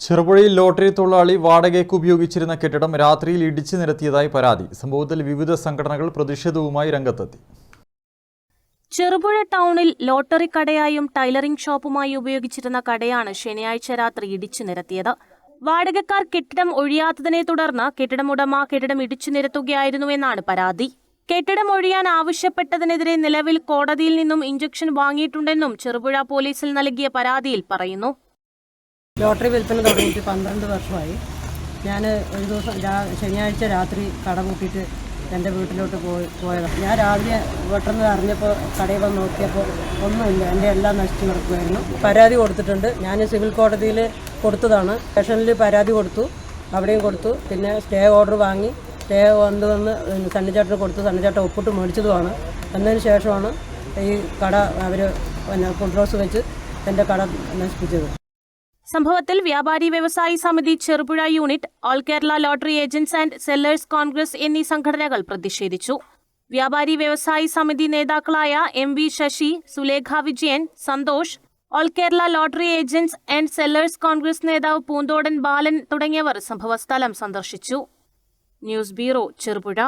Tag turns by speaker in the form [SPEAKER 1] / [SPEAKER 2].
[SPEAKER 1] ചെറുപുഴയിൽ lottery തൊഴിലാളി വാടകയ്ക്ക് ഉപയോഗിച്ചിരുന്ന കെട്ടിടം രാത്രിയിൽ ഇടിച്ചു നിരത്തിയതായി പരാതി. സംഭവത്തിൽ വിവിധ സംഘടനകൾ പ്രതിഷേധവുമായി രംഗത്തെത്തി.
[SPEAKER 2] ചെറുപുഴ ടൗണിൽ ലോട്ടറി കടയായും ടൈലറിംഗ് ഷോപ്പുമായി ഉപയോഗിച്ചിരുന്ന കടയാണ് ശനിയാഴ്ച രാത്രി ഇടിച്ചു നിരത്തിയത്. വാടകക്കാർ കെട്ടിടം ഒഴിയാത്തതിനെ തുടർന്ന് കെട്ടിടം ഉടമ കെട്ടിടം ഇടിച്ചു നിരത്തുകയായിരുന്നുവെന്നാണ് പരാതി. കെട്ടിടം ഒഴിയാൻ ആവശ്യപ്പെട്ടതിനെതിരെ നിലവിൽ കോടതിയിൽ നിന്നും ഇഞ്ചക്ഷൻ വാങ്ങിയിട്ടുണ്ടെന്നും ചെറുപുഴ പോലീസിൽ നൽകിയ പരാതിയിൽ പറയുന്നു.
[SPEAKER 3] ലോട്ടറി വിൽപ്പന തുടങ്ങിയിട്ട് പന്ത്രണ്ട് വർഷമായി. ഞാൻ ഒരു ദിവസം ശനിയാഴ്ച രാത്രി കട പൂട്ടിയിട്ട് എന്റെ വീട്ടിലോട്ട് പോയി പോയതാണ് ഞാൻ രാവിലെ പെട്ടെന്ന് അറിഞ്ഞപ്പോൾ കടയിൽ വന്ന് നോക്കിയപ്പോൾ ഒന്നുമില്ല എന്റെ എല്ലാം നശിച്ചു കിടക്കുമായിരുന്നു പരാതി കൊടുത്തിട്ടുണ്ട്. ഞാൻ സിവിൽ കോടതിയിൽ കൊടുത്തതാണ്. സ്റ്റേഷനിൽ പരാതി കൊടുത്തു അവിടെയും കൊടുത്തു. പിന്നെ സ്റ്റേ ഓർഡർ വാങ്ങി സ്റ്റേ വന്ന് വന്ന് സണ്ണിച്ചേട്ടന് കൊടുത്തു. സണ്ണിച്ചേട്ടൻ ഒപ്പിട്ട് മേടിച്ചതുമാണ്. എന്നതിന് ശേഷമാണ് ഈ കട അവർ പിന്നെ കുണ്ട്രോസ് വെച്ച് എന്റെ കട നശിപ്പിച്ചത്.
[SPEAKER 2] സംഭവത്തിൽ Vyapari Vyavasayi Samithi Cherupuzha unit all Kerala lottery agents and sellers congress എന്നീ സംഘടനകൾ പ്രതിഷേധിച്ചു. വ്യാപാരി വ്യവസായി സമിതി നേതാക്കളായ M V Sasi Sulekha Vijayan Santhosh all Kerala lottery agents and sellers congress നേതാവ് പൂന്തോടൻ ബാലൻ തുടങ്ങിയവർ സംഭവസ്ഥലം സന്ദർശിച്ചു. News bureau Cherupuzha.